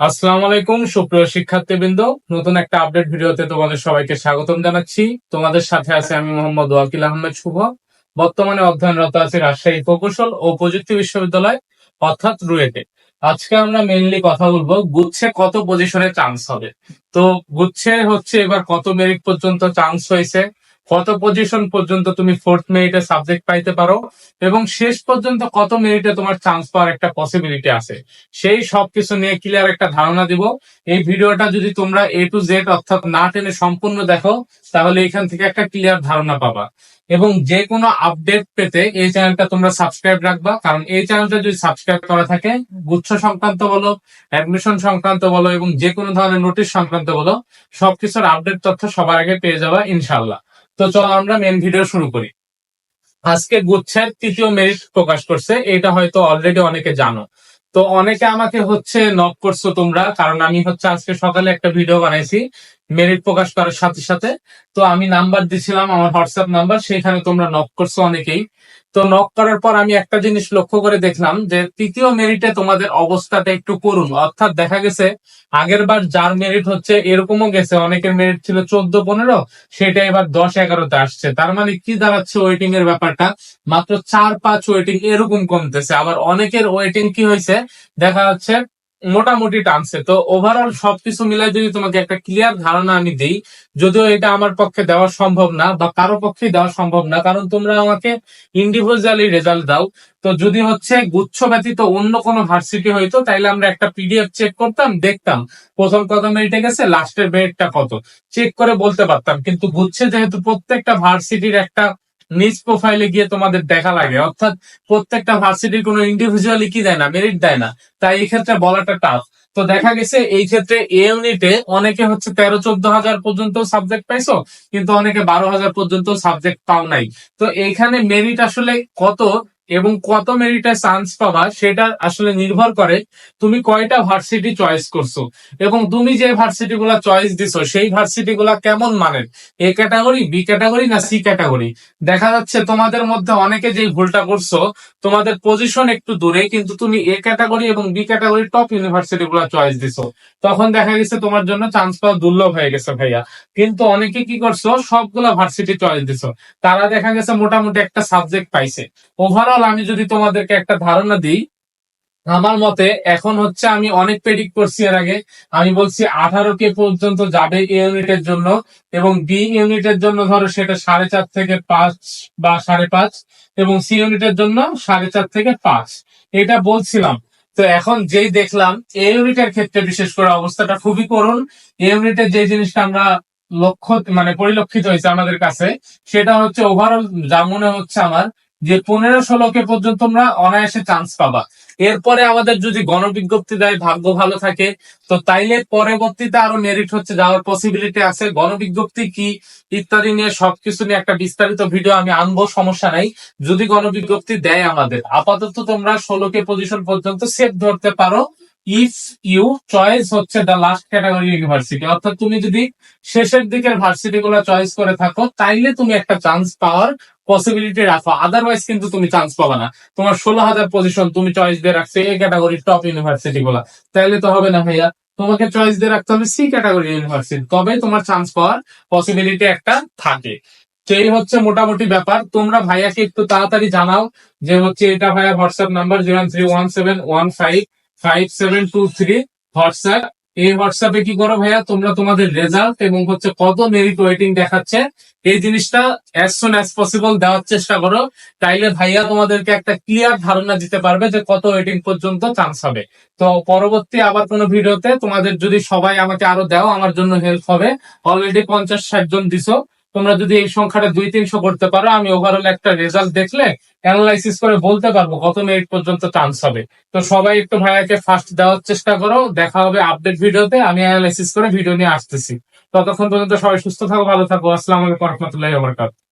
আসসালামু আলাইকুম, সুপ্রিয় শিক্ষার্থীবৃন্দ। নতুন একটা আপডেট ভিডিওতে তোমাদের সবাইকে স্বাগতম জানাচ্ছি। তোমাদের সাথে আছে আমি মোহাম্মদ ওয়াকিল আহমেদ শুভ। বর্তমানে অধ্যয়নরত আছি রাজশাহী প্রকৌশল ও প্রযুক্তি বিশ্ববিদ্যালয়, অর্থাৎ রুয়েটে। আজকে আমরা মেইনলি কথা বলব গুচ্ছে কত পজিশনে চান্স হবে। তো গুচ্ছে হচ্ছে এবার কত মেরিট পর্যন্ত চান্স হয়েছে কত পজিশন পর্যন্ত তুমি ফোর্থ মেরিটে সাবজেক্ট পাইতে পারো এবং শেষ পর্যন্ত কত মেরিটে তোমার চান্স পাওয়ার একটা পসিবিলিটি আছে। সেই সবকিছু নিয়ে ক্লিয়ার একটা ধারণা দিব। এই ভিডিওটা যদি তোমরা এ টু জেড অর্থাৎ না টেনে সম্পূর্ণ দেখো, তাহলে এখান থেকে একটা ক্লিয়ার ধারণা পাবা। এবং যে কোনো আপডেট পেতে এই চ্যানেলটা তোমরা সাবস্ক্রাইব রাখবা। কারণ এই চ্যানেলটা যদি সাবস্ক্রাইব করা থাকে, গুচ্ছ সংক্রান্ত বলো অ্যাডমিশন সংক্রান্ত বলো এবং যে কোনো ধরনের নোটিশ সংক্রান্ত বলো, সবকিছুর আপডেট তথ্য সবার আগে পেয়ে যাবা ইনশাল্লাহ তো চলো আমরা মেন ভিডিও শুরু করি। আজকে গুচ্ছের তৃতীয় মেরিট প্রকাশ করছে, এটা হয়তো অলরেডি অনেকে জানো। তো অনেকে আমাকে হচ্ছে নক করছ তোমরা, কারণ আমি হচ্ছে আজকে সকালে একটা ভিডিও বানাইছি মেরিট প্রকাশ করার সাথে সাথে। তো আমি নাম্বার দিছিলাম, আমার হোয়াটসঅ্যাপ নাম্বার সেখানে তোমরা নক করছ অনেকেই। তো নক করার পর আমি একটা জিনিস লক্ষ্য করে দেখলাম যে তৃতীয় মেরিটে তোমাদের অবস্থাটা একটু করুন। অর্থাৎ দেখা গেছে, আগের বার যার মেরিট হচ্ছে এরকমও গেছে। অনেকের মেরিট ছিল চোদ্দ, পনেরো, সেটা এবার দশ, এগারোতে আসছে। তার মানে কি দাঁড়াচ্ছে ওয়েটিং এর ব্যাপারটা? মাত্র চার, পাঁচ ওয়েটিং এরকম কমতেছে। আবার অনেকের ওয়েটিং কি হয়েছে? দেখা যাচ্ছে মোটামুটি টানছে। তো ওভারঅল সবকিছু মিলাই যদি তোমাকে একটা ক্লিয়ার ধারণা আমি দিই, যদিও এটা আমার পক্ষে দেওয়া সম্ভব না বা কারও পক্ষে দেওয়া সম্ভব না, কারণ তোমরা আমাকে ইন্ডিভিজুয়ালি রেজাল্ট দাও। তো যদি হচ্ছে গুচ্ছ ব্যতীত অন্য কোনো ভার্সিটি হইতো, তাইলে আমরা একটা পিডিএফ চেক করতাম, দেখতাম প্রথম কত মেরিটে গেছে লাস্টের মেরিটটা কত। চেক করে বলতে পারতাম, কিন্তু গুচ্ছে যেহেতু প্রত্যেকটা ভার্সিটির একটা নিজ প্রোফাইলে গিয়ে তোমাদের দেখা লাগে। অর্থাৎ প্রত্যেকটা ভার্সিটির কোনো ইন্ডিভিজুয়ালি কি দেয় না মেরিট দেয় না। তাই এক্ষেত্রে ক্ষেত্রে বলাটা টাফ তো দেখা গেছে এই ক্ষেত্রে এ ইউনিটে অনেকে হচ্ছে তেরো, চোদ্দ হাজার পর্যন্ত সাবজেক্ট পাইছো, কিন্তু অনেকে বারো হাজার পর্যন্ত সাবজেক্ট পাও নাই। তো এখানে মেরিট আসলে কত? এবং কত মেরিটে চান্স পাবা সেটা আসলে নির্ভর করে তুমি কয়টা ভার্সিটি চয়েস করছ। এবং তুমি যে ভার্সিটি গুলা চয়েস দিছো, সেই ভার্সিটি গুলা কেমন মানের? এ ক্যাটাগরি বি ক্যাটাগরি না সি ক্যাটাগরি দেখা যাচ্ছে তোমাদের মধ্যে অনেকে যে ভুলটা করছ, তোমাদের পজিশন একটু দূরে, কিন্তু তুমি এ ক্যাটাগরি এবং বি ক্যাটাগরি টপ ইউনিভার্সিটি গুলা চয়েস দিছো। তখন দেখা গেছে তোমার জন্য চান্স পাওয়া দুর্লভ হয়ে গেছে ভাইয়া। কিন্তু অনেকে কি করছ, সবগুলা ভার্সিটি চয়েস দিছো। তারা দেখা গেছে মোটামুটি একটা সাবজেক্ট পাইছে। ওভারঅল আমি যদি তোমাদেরকে একটা ধারণা দিই, আমার মতে এখন হচ্ছে আমি অনেক প্রেডিক্ট করছি এর আগে। আমি বলছি আঠারো কে পর্যন্ত যাবে এ ইউনিটের জন্য এবং বি ইউনিটের জন্য ধরো সেটা সাড়ে চার থেকে পাঁচ বা সাড়ে পাঁচ এবং সি ইউনিটের জন্য সাড়ে চার থেকে পাঁচ। এটা বলছিলাম। তো এখন যেই দেখলাম এ ইউনিটের ক্ষেত্রে বিশেষ করে অবস্থাটা খুবই করুন এ ইউনিটের যে জিনিসটা আমরা লক্ষ্য মানে পরিলক্ষিত হয়েছে আমাদের কাছে, সেটা হচ্ছে ওভারঅল যা মনে হচ্ছে আমার যে পনেরো ষোলোকে পর্যন্ত তোমরা অনায়াসে চান্স পাবা। এরপরে আমাদের যদি গণবিজ্ঞপ্তি দেয়, ভাগ্য ভালো থাকে, তো তাইলে পরবর্তীতে আরও মেরিট হচ্ছে, যাওয়ার পসিবিলিটি আছে। গণবিজ্ঞপ্তি কি, ইত্যাদি নিয়ে সবকিছু নিয়ে একটা বিস্তারিত ভিডিও আমি আনব, সমস্যা নাই। যদি গণবিজ্ঞপ্তি দেয় আমাদের, আপাতত তোমরা ষোলোকে পজিশন পর্যন্ত সেট ধরতে পারো। ইফ ইউ চয়েস হচ্ছে দ্য লাস্ট ক্যাটাগরি ইউনিভার্সিটি অর্থাৎ তুমি যদি শেষের দিকের ভার্সিটি গুলো চয়েস করে থাকো, তাইলে তুমি একটা চান্স পাওয়ার পসিবিলিটি রাখো। আদারওয়াইজ কিন্তু তুমি চান্স পাবে না। তোমার ষোলো হাজার পজিশন তুমি চয়েস দিয়ে রাখছো এই ক্যাটাগরির টপ ইউনিভার্সিটি গুলা। তাইলে তো হবে না ভাইয়া। তোমাকে চয়েস দিয়ে রাখতে হবে সি ক্যাটাগরি ইউনিভার্সিটি তবে তোমার চান্স পাওয়ার পসিবিলিটি একটা থাকে। সেই হচ্ছে মোটামুটি ব্যাপার। তোমরা ভাইয়াকে একটু তাড়াতাড়ি জানাও যে হচ্ছে এটা ভাইয়া WhatsApp number zero three one seven one five five seven two three WhatsApp এই হোয়াটসঅ্যাপে কি করো ভাইয়া? তোমরা তোমাদের রেজাল্ট এবং হচ্ছে কত মেরিট ওয়েটিং দেখাচ্ছে, এই জিনিসটা অ্যাজ সুন অ্যাজ পসিবল দেওয়ার চেষ্টা করো। তাইলে ভাইয়া তোমাদেরকে একটা ক্লিয়ার ধারণা দিতে পারবে যে কত ওয়েটিং পর্যন্ত চান্স হবে। তো পরবর্তী আবার কোনো ভিডিওতে তোমাদের যদি সবাই আমাকে আরও দাও, আমার জন্য হেল্প হবে। অলরেডি পঞ্চাশ, ষাট জন দিছো। তোমরা যদি এই সংখ্যাটা দুই, তিনশো করতে পারো, আমি ওভারঅল একটা রেজাল্ট দেখলে অ্যানালাইসিস করে বলতে পারব কত মিনিট পর্যন্ত চান্স হবে। তো সবাই একটু ভাইয়াকে ফার্স্ট দেওয়ার চেষ্টা করো, দেখা হবে আপডেট ভিডিওতে আমি অ্যানালাইসিস করে ভিডিও নিয়ে আসতেছি। ততক্ষণ পর্যন্ত সবাই সুস্থ থাকো, ভালো থাকো, আসসালাম আলাইকুম, রহমতুল্লাহ